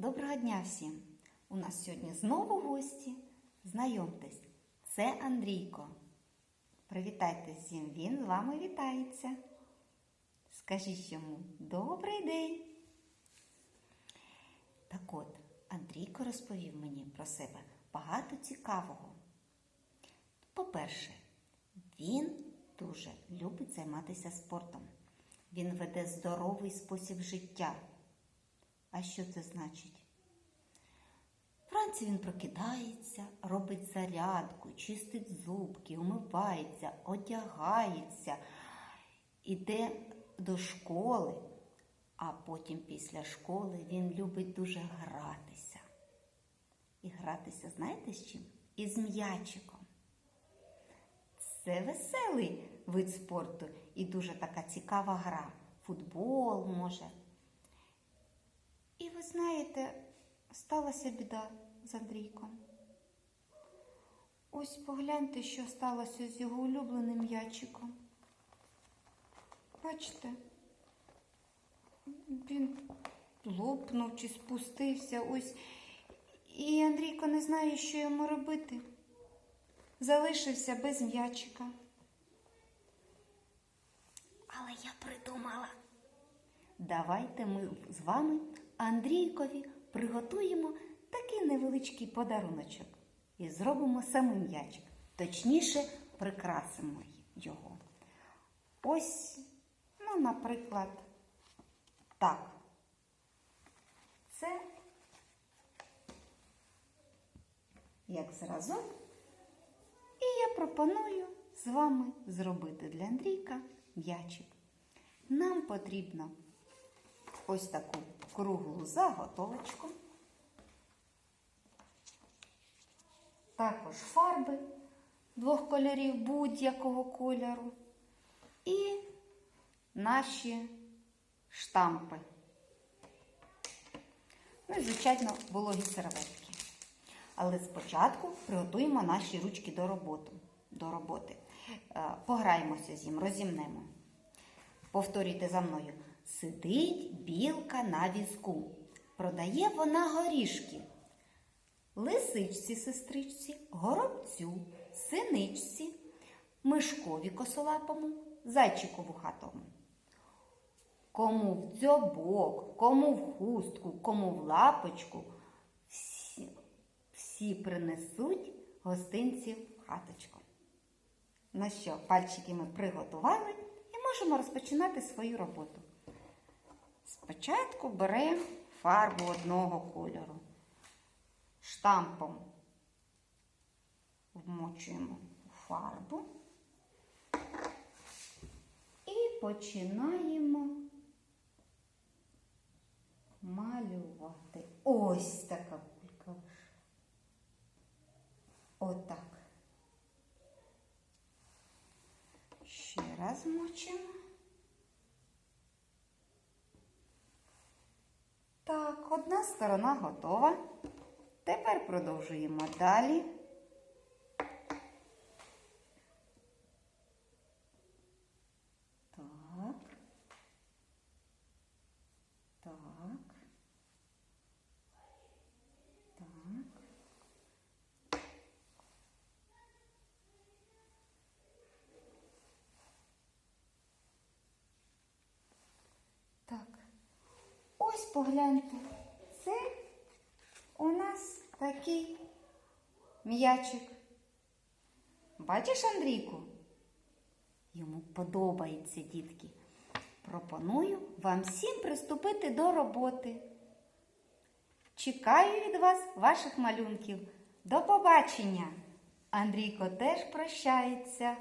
Доброго дня всім! У нас сьогодні знову гості. Знайомтесь, це Андрійко. Привітайтесь ним, він з вами вітається. Скажіть йому добрий день. Так от, Андрійко розповів мені про себе багато цікавого. По-перше, він дуже любить займатися спортом. Він веде здоровий спосіб життя. А що це значить? Вранці він прокидається, робить зарядку, чистить зубки, умивається, одягається, іде до школи, а потім після школи він любить дуже гратися. І гратися, знаєте з чим? Із м'ячиком. Це веселий вид спорту і дуже така цікава гра. Футбол може. Ви знаєте, сталася біда з Андрійком. Ось погляньте, що сталося з його улюбленим м'ячиком. Бачите, він лопнув чи спустився ось. І Андрійко не знає, що йому робити. Залишився без м'ячика. Але я придумала. Давайте ми з вами Андрійкові приготуємо такий невеличкий подаруночок і зробимо самий м'ячик. Точніше, прикрасимо його. Ось, ну, наприклад, так. Це як зразок. І я пропоную з вами зробити для Андрійка м'ячик. Нам потрібно ось таку круглу заготовочку, також фарби двох кольорів будь-якого кольору і наші штампи. Ну і, звичайно, вологі серветки. Але спочатку приготуємо наші ручки до роботи. До роботи. Е, Пограємося з ним, розімнемо. Повторюйте за мною. Сидить білка на візку. Продає вона горішки. Лисичці, сестричці, горобцю, синичці, мишкові косолапому, зайчику вухатому. Кому в дзьобок, кому в хустку, кому в лапочку, всі, всі принесуть гостинці в хаточку. Ну що, пальчики ми приготували і можемо розпочинати свою роботу. Спочатку беремо фарбу одного кольору. Штампом вмочуємо фарбу і починаємо малювати. Ось така кулька. Отак. Ще раз мочимо. Так, одна сторона готова. Тепер продовжуємо далі. Так. Так. Так. Так. Ось погляньте. Це у нас такий м'ячик. Бачиш, Андрійку? Йому подобається, дітки. Пропоную вам всім приступити до роботи. Чекаю від вас ваших малюнків. До побачення! Андрійко теж прощається.